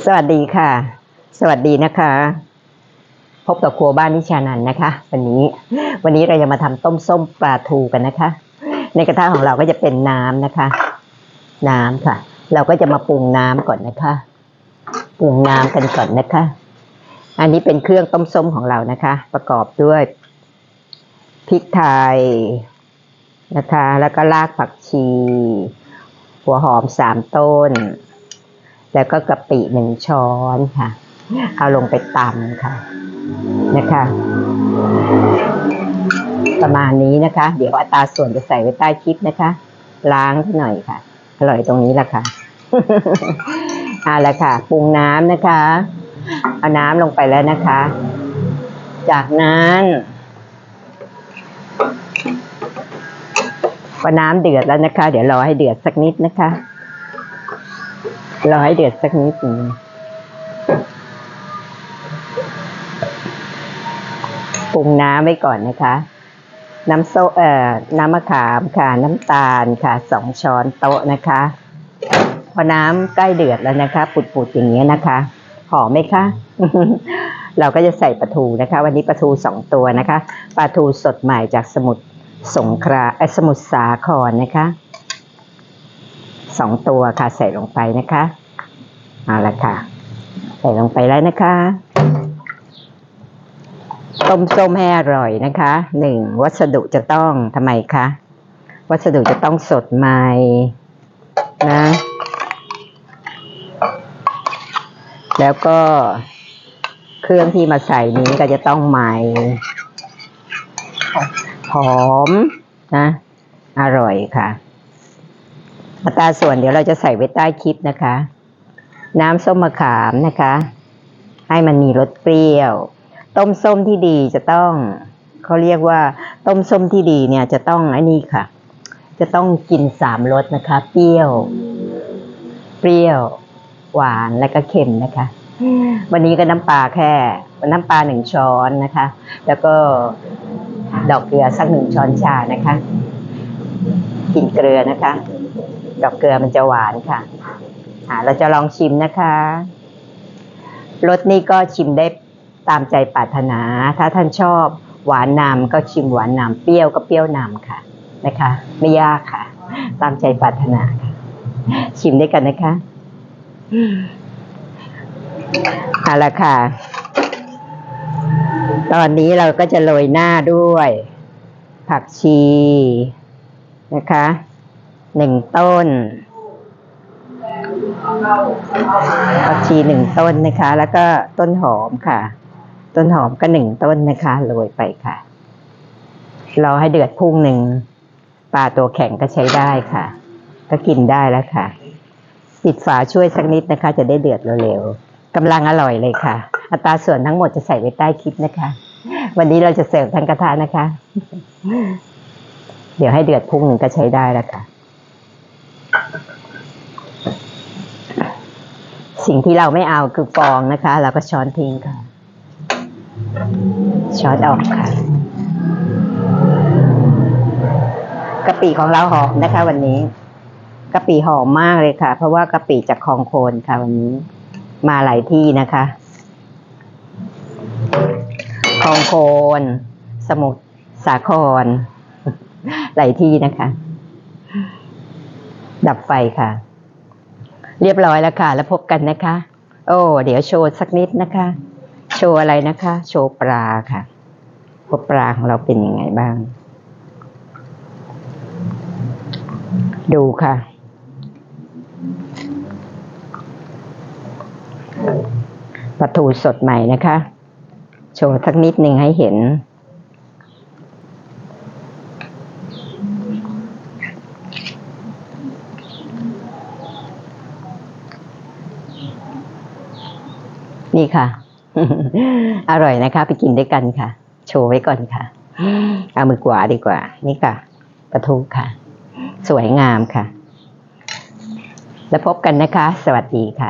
สวัสดีค่ะ สวัสดีนะคะ พบกับครัวบ้านนิชานันนะคะ วันนี้วันนี้เราจะมาทำต้มส้มปลาทูกันนะคะ ในกระทะของเราก็จะเป็นน้ำนะคะ น้ำค่ะ เราก็จะมาปรุงน้ำก่อนนะคะปรุงน้ำกันก่อนนะคะ อันนี้เป็นเครื่องต้มส้มของเรานะคะ ประกอบด้วยพริกไทยนะคะ แล้วก็รากผักชี หัวหอมสามต้น แล้วก็กะปิหนึ่งช้อนค่ะ เอาลงไปตำค่ะนะคะ ประมาณนี้นะคะ เดี๋ยวอัตราส่วนจะใส่ไว้ใต้คลิปนะคะ ล้างหน่อยค่ะ อร่อยตรงนี้แหละค่ะเอาละค่ะ ปรุงน้ำนะคะ เอาน้ำลงไปแล้วนะคะ จากนั้นพอน้ำเดือดแล้วนะคะ เดี๋ยวรอให้เดือดสักนิดนะคะ เรอให้เดือดสักนิดหนึ่งปรุงน้ำไว้ก่อนนะคะ น้ำโซเอ่อน้ำมะขามค่ะ น้ำตาลค่ะสองช้อนโต๊ะนะคะ พอน้ำใกล้เดือดแล้วนะคะ ปุดๆอย่างเงี้ยนะคะหอมไหมคะ เราก็จะใส่ปลาทูนะคะ วันนี้ปลาทูสองตัวนะคะปลาทูสดใหม่จากสมุทรสงคราเอ่อสมุทรสาครนะคะ สองตัวค่ะใส่ลงไปนะคะเอาละค่ะ ใส่ลงไปแล้วนะคะต้มส้มให้อร่อยนะคะหนึ่งวัสดุจะต้องทำไมคะวัสดุจะต้องสดใหม่นะ แล้วก็เครื่องที่มาใส่นี้ก็จะต้องใหม่หอมนะ อร่อยค่ะ อัตราส่วนเดี๋ยวเราจะใส่ไว้ใต้คลิปนะคะ น้ำส้มมะขามนะคะ ให้มันมีรสเปรี้ยว ต้มส้มที่ดีจะต้องเขาเรียกว่าต้มส้มที่ดีเนี่ยจะต้องไอ้นี่ค่ะ จะต้องกินสามรสนะคะ เปรี้ยว เปรี้ยว หวานและก็เค็มนะคะ วันนี้ก็น้ำปลาแค่น้ำปลาหนึ่งช้อนนะคะ แล้วก็ดอกเกลือสักหนึ่งช้อนชานะคะกลิ่นเกลือนะคะ ดอกเกลือมันจะหวานค่ะอ่าเราจะลองชิมนะคะรสนี้ก็ชิมได้ตามใจปรารถนา ถ้าท่านชอบหวานนำก็ชิมหวานนำเปรี้ยวก็เปรี้ยวนำค่ะนะคะ ไม่ยากค่ะ ตามใจปรารถนาค่ะชิมด้วยกันนะคะเอาละค่ะ ตอนนี้เราก็จะโรยหน้าด้วย ผักชีนะคะ หนึ่งต้นผักชีหนึ่งต้นนะคะ แล้วก็ต้นหอมค่ะ ต้นหอมก็หนึ่งต้นนะคะโรยไปค่ะรอให้เดือดพุ่งหนึ่งปลาตัวแข็งก็ใช้ได้ค่ะ ก็กินได้แล้วค่ะ ปิดฝาช่วยสักนิดนะคะ จะได้เดือดเร็วๆกำลังอร่อยเลยค่ะ อัตราส่วนทั้งหมดจะใส่ไว้ใต้คลิปนะคะ วันนี้เราจะเสิร์ฟทั้งกระทะนะคะ เดี๋ยวให้เดือดพุ่งหนึ่งก็ใช้ได้แล้วค่ะ สิ่งที่เราไม่เอาคือฟองนะคะ เราก็ช้อนทิ้งค่ะ ช้อนออกค่ะกะปิของเราหอมนะคะ วันนี้กะปิหอมมากเลยค่ะ เพราะว่ากะปิจากคลองโคนค่ะ วันนี้ มาหลายที่นะคะคลองโคน สมุทรสาคร หลายที่นะคะ ดับไฟค่ะ เรียบร้อยแล้วค่ะ แล้วพบกันนะคะ โอ้ เดี๋ยวโชว์สักนิดนะคะ โชว์อะไรนะคะ โชว์ปลาค่ะว่าปลาของเราเป็นยังไงบ้าง ดูค่ะ ปลาทูสดใหม่นะคะ โชว์สักนิดหนึ่งให้เห็น นี่ค่ะ อร่อยนะคะไปกินด้วยกันค่ะ โชว์ไว้ก่อนค่ะ เอามือกวาดีกว่า นี่ค่ะปลาทูค่ะ สวยงามค่ะ แล้วพบกันนะคะ สวัสดีค่ะ